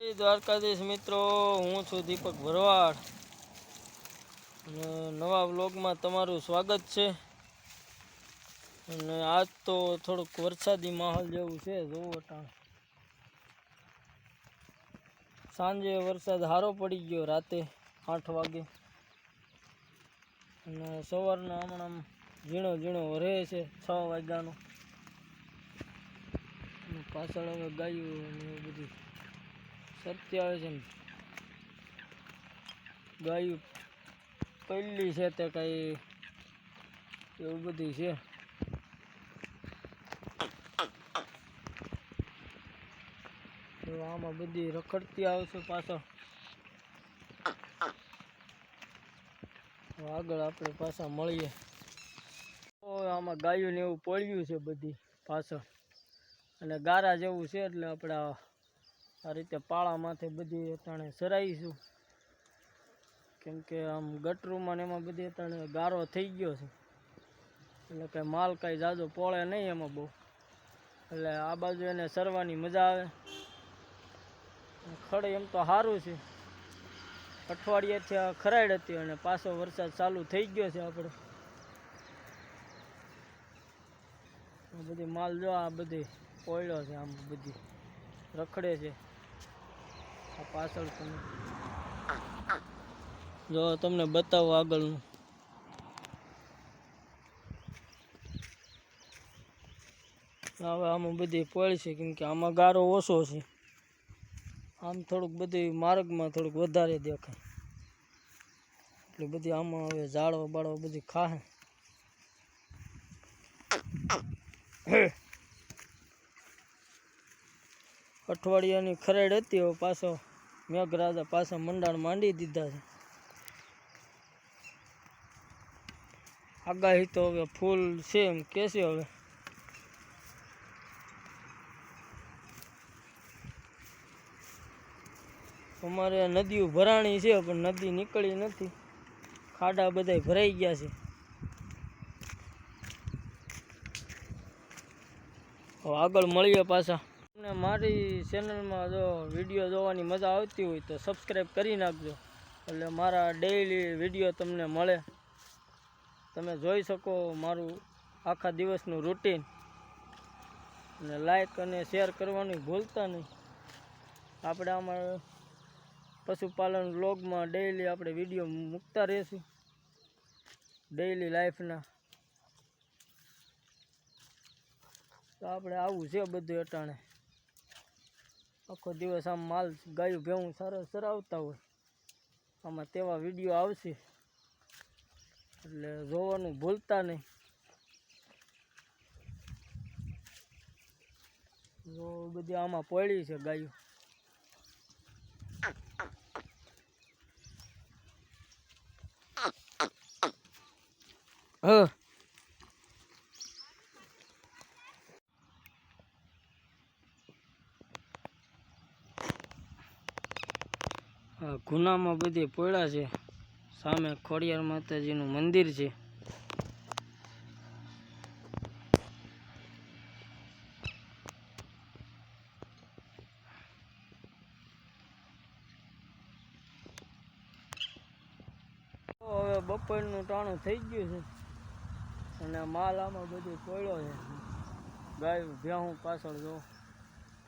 દ્વારકાધીશ મિત્રો, હું છું દીપક ભરવાડ. અને નવા વ્લોગમાં તમારું સ્વાગત છે. અને આજ તો થોડુંક વરસાદી માહોલ જેવું છે, જોવો સાંજે વરસાદ સારો પડી ગયો, રાતે આઠ વાગે. અને સવારના હમણાં ઝીણો ઝીણો રહે છે, છ વાગ્યાનો. પાછળ હવે ગાયું અને બધું સત્ય આવે છે ને. ગાયું પહેલી છે તે કાંઈ એવું બધું છે. આમાં બધી રખડતી આવશે પાછળ આગળ આપણે પાછા મળીએ. આમાં ગાયું ને એવું પડ્યું છે બધી પાછળ. અને ગારા જેવું છે એટલે આપણે આ રીતે પાળા માથે બધી અટાણે સરાઈશું કેમ કે આમ ગટરૂમાં ને એમાં બધી અટાણે ગારો થઈ ગયો છે. એટલે કે માલ કાંઈ જાજો પોળે નહીં એમાં બહુ. એટલે આ બાજુ એને સરવાની મજા આવે. ખડ એમ તો સારું છે. અઠવાડિયાથી આ ખરાડ હતી અને પાછો વરસાદ ચાલુ થઈ ગયો છે આપણે બધી માલ જો આ બધી પોયડો છે, આમ બધી રખડે છે. પાછળ તમે. જો તમને બતાવો આગળનું. હવે આમાં બધી પડી છે, કેમ કે આમાં ગારો ઓછો છે. આમ થોડુંક બધી માર્ગમાં થોડુંક વધારે દેખાય. એટલે બધી આમાં હવે ઝાડો બાળો બધી ખાહે. અઠવાડિયાની ખરેડ હતી પાછો મેઘરાજા પાછા મંડાણ માંડી દીધા છે. આગાહી તો હવે ફૂલ છે એમ કે છે હવે. અમારે નદીઓ ભરાણી છે, પણ નદી નીકળી નથી. ખાડા બધાય ભરાઈ ગયા છે. આગળ મળીએ પાછા. તમને મારી ચેનલમાં જો વીડિયો જોવાની મજા આવતી હોય તો સબસ્ક્રાઈબ કરી નાખજો. એટલે મારા ડેઈલી વીડિયો તમને મળે. તમે જોઈ શકો મારું આખા દિવસનું રૂટીન અને લાઈક અને શેર કરવાનું ભૂલતા નહીં. આપણે આમાં પશુપાલન વ્લોગમાં ડેઈલી આપણે વીડિયો મૂકતા રહીશું. ડેઈલી લાઈફના તો આપણે આવું છે બધું અટાણે. આખો દિવસ આમ માલ ગાયું ભેવું સરસ સરાવતા હોય. આમાં તેવા વીડિયો આવશે. એટલે જોવાનું ભૂલતા નહીં. જો બધી આમાં પડી છે ગાયું. હ. ગુનામાં બધી પોળા છે. સામે ખોડિયાર માતાજીનું મંદિર છે. હવે બપોરનું ટાણું થઈ ગયું છે. અને માલ આમાં બધું પોળ્યો છે. ગાય, ભેહું પાછળ જો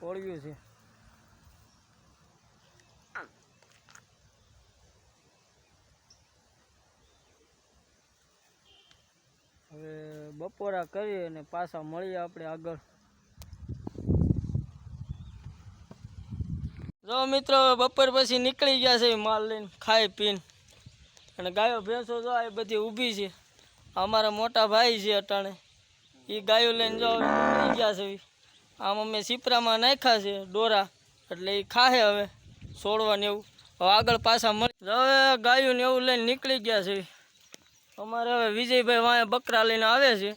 કોળ્યું છે. હવે બપોરા કરીએ અને પાછા મળીએ આપણે આગળ. જો મિત્રો, બપોર પછી નીકળી ગયા છે માલ લઈને ખાઈ પીને. અને ગાયો ભેંસો જો એ બધી ઊભી છે. અમારા મોટા ભાઈ છે અટાણે. એ ગાયો લઈને જો નીકળી ગયા છે. આમ અમે સીપરામાં નાખ્યા છે ડોરા. એટલે એ ખાહે હવે છોડવાને એવું. હવે આગળ પાછા મળી હવે ગાયું ને એવું લઈને નીકળી ગયા છે. અમારે હવે વિજયભાઈ વાંહે બકરા લઈને આવે છે.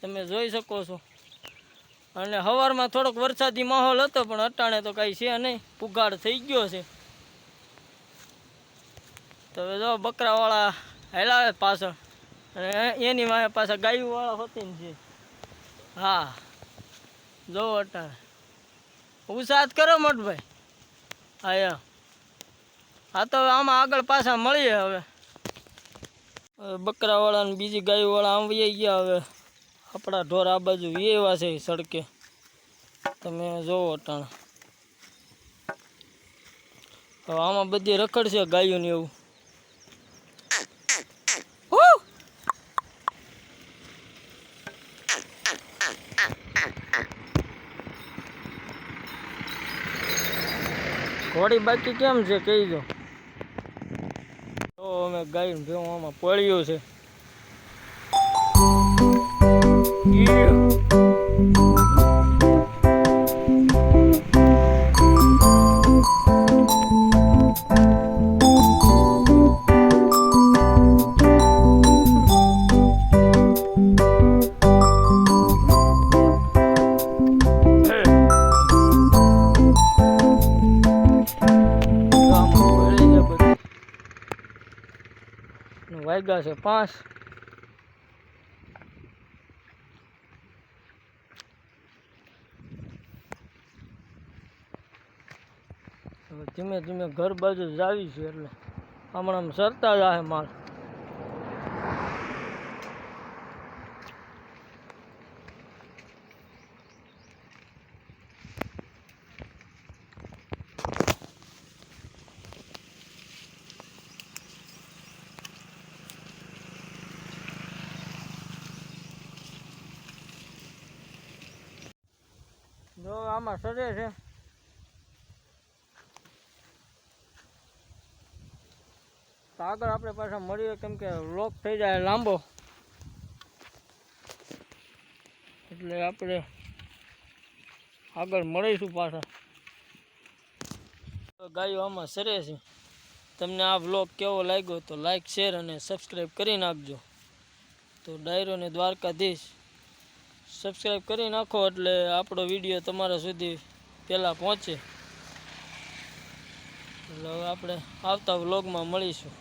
તમે જોઈ શકો છો. અને સવારમાં થોડોક વરસાદી માહોલ હતો, પણ અટાણે તો કાંઈ છે નહીં. પુગાડ થઈ ગયો છે. તો હવે જો બકરાવાળા હેલાવે પાછળ. અને એની વાંહે પાછા ગાયુંવાળા હોતી ને છે. હા. જો અટાણે. ઉસાદ કરો મોટભાઈ હા હા, તો આમાં આગળ પાછા મળીએ હવે. બકરાવાળા ને બીજી ગાયવાળા આમ વહી ગયા હવે. આપણા ઢોર આ બાજુ એવા છે સડકે. તમે જોવો ટાણ. હવે આમાં બધી રખડ છે ગાયો ને એવું ઘોડી બાકી કેમ છે કહી દો. અમે ગાય ભેવું આમાં પડ્યું છે Yeah. વાગ્યા છે, પાંચ. ધીમે ધીમે ઘર બાજુ જ આવી છે એટલે હમણાં સરતા જ આવે માલ. જો આમાં સરે છે. તો આગળ આપણે પાછા મળીએ, કેમ કે લોક થઈ જાય લાંબો. એટલે આપણે આગળ મળીશું પાછા. ગાયો આમાં સરે છે. તમને આ વ્લોગ કેવો લાગ્યો તો લાઈક, શેર અને સબસ્ક્રાઈબ કરી નાખજો. તો ડાયરો ને દ્વારકાધીશ. સબસ્ક્રાઈબ કરી નાખો એટલે આપણો વીડિયો તમારા સુધી પહેલાં પહોંચે. એટલે હવે આપણે આવતા વ્લોગમાં મળીશું.